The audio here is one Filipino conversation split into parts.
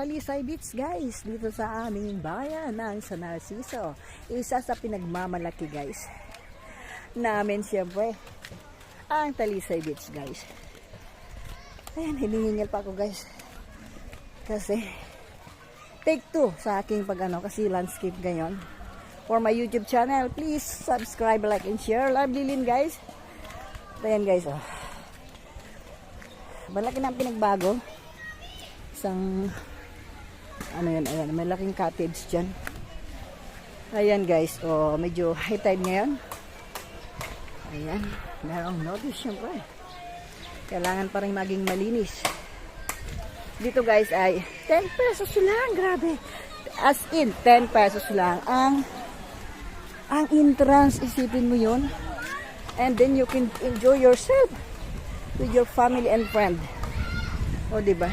Talisay Beach guys, dito sa aming bayan ng San Narciso. Isa sa pinagmamalaki guys. Namin siyempre, ang Talisay Beach guys. Ayan, hiningingil pa ako guys. Kasi, take two sa aking pag ano, kasi landscape ngayon. For my YouTube channel, please subscribe, like, and share. Love Lilin guys. Ayan guys, oh. Malaki na ang pinagbago. Isang ano yan, ayan, may laking cottage dyan. Ayan guys, oh, medyo high tide ngayon. Ayan, merong notice syempre. Kailangan pa rin maging malinis. Dito guys ay 10 pesos lang, grabe. As in, 10 pesos lang ang ang entrance, isipin mo yun. And then you can enjoy yourself with your family and friend. O, di ba?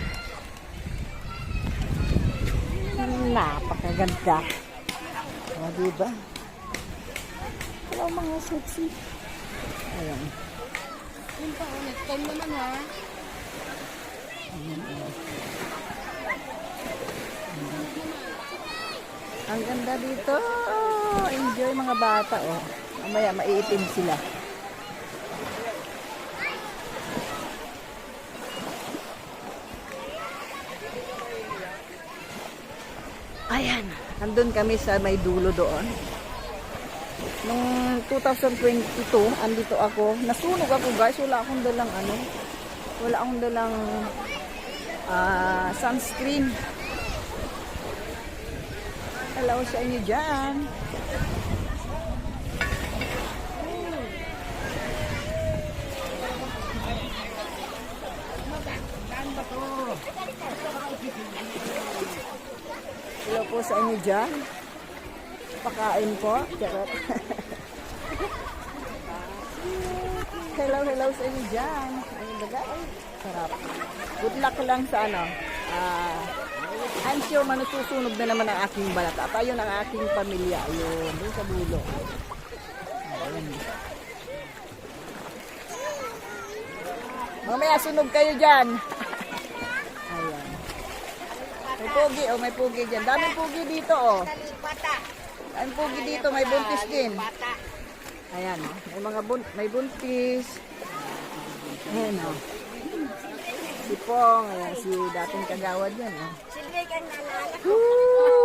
Napakaganda. O, diba? Hello, mga sexy. Ayan. Yun pa, oh, next time naman ha. Ang ganda dito. Enjoy mga bata, oh. Mamaya, maiitim sila. Ayan. Andun kami sa may dulo doon. Nung 2022, andito ako. Nasunog ako guys. Wala akong dalang ano. Wala akong dalang ah, sunscreen. Hello sa inyo dyan. Hello po sa inyo dyan. Pakain po. Charot. hello, hello sa inyo dyan. Ayun daga. Ay, sarap. Good luck lang sa ano. Ah, I'm sure manususunog na naman ang aking balat. At ayun ang aking pamilya. Ayun, doon sa dulo. Ayun. Mamaya sunog kayo dyan. Ayan. May pugi, oh, may pugi dyan. Daming pugi dito, oh. Daming pugi dito, may buntis din. Ayan, oh. May mga bun may buntis. Ayan, oh. Si Pong, ayan, si dating kagawad yan, oh. Woo!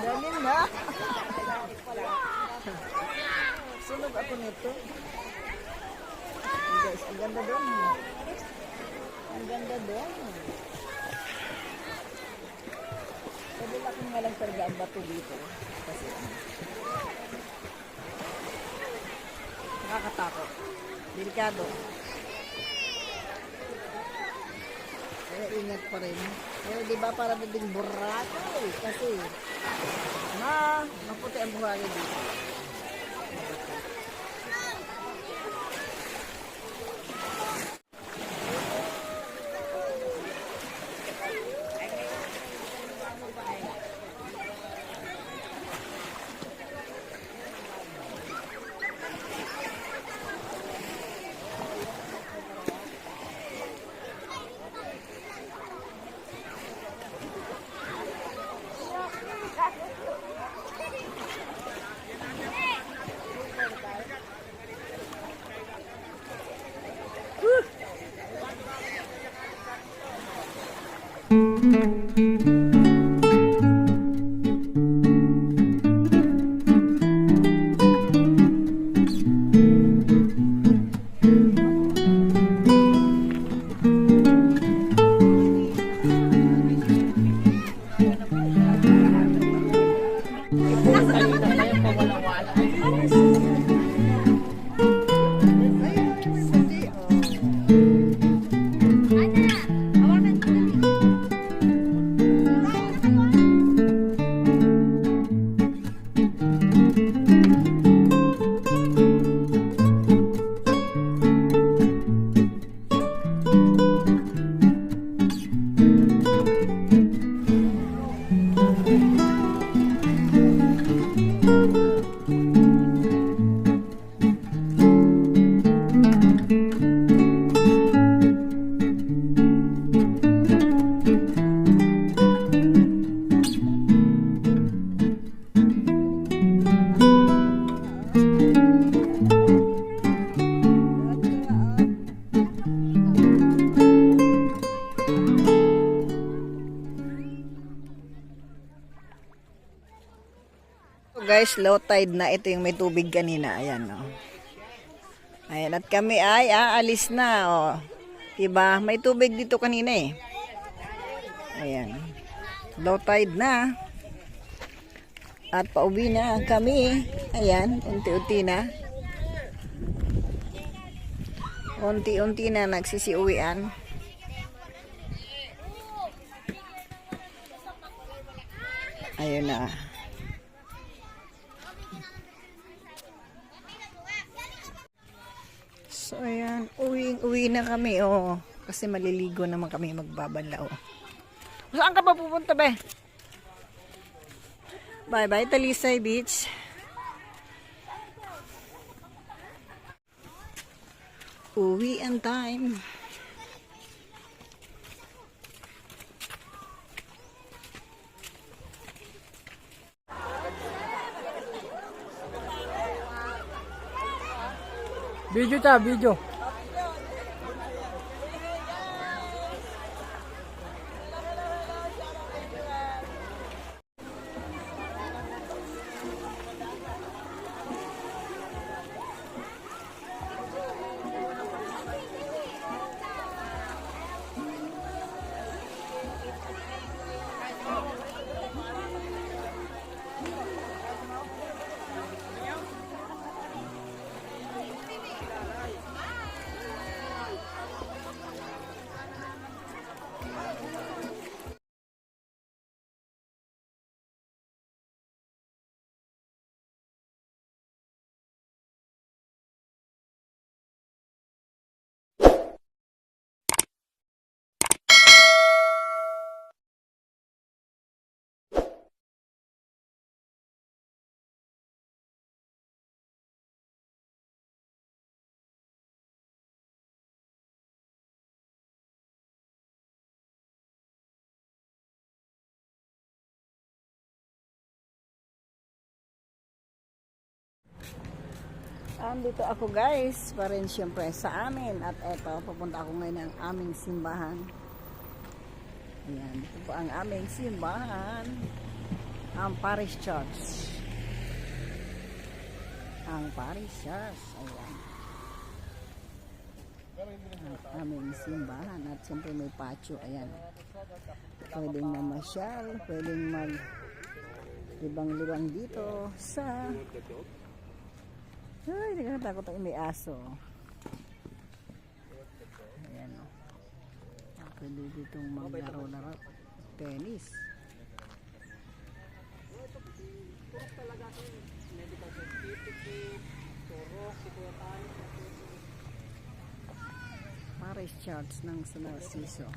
Galing na. Sunog ako nito. Guys, ang ganda doon. Ang ganda doon. Pwede laki nga lang talaga ang bato dito. Kasi nakakatakot. Delikado. Kaya ingat pa rin. Pero di ba para din burrata eh. Kasi ma, maputi ang buhangin dito. Guys, low tide na. Ito yung may tubig kanina. Ayan, oh. Ayan, at kami ay aalis na, oh. Diba? May tubig dito kanina eh. Ayan. Low tide na. At pauwi na kami. Ayan, unti-unti na. Unti-unti na nagsisiuwian. Ayun na. So, ayan. Uwi, na kami, oh. Kasi maliligo naman kami magbabanlaw. Saan ka pa pupunta, be? Bye-bye, Talisay Beach. Uwi ang time. બીજું ચા બીજો. Andito ako guys, pa rin syempre sa amin. At eto, papunta ako ngayon ng aming simbahan. Ayan, dito po ang aming simbahan. Ang Parish Church. Ang Parish Church. Ayan. Ang aming simbahan. At syempre may patio. Ayan. Pwedeng mamasyal. Pwedeng mag libang-libang dito sa ay, hindi ka natakot ang may aso. Ayan o. Ah, Pwede ditong maglaro-laro. Tennis. Paris Charts ng San Narciso.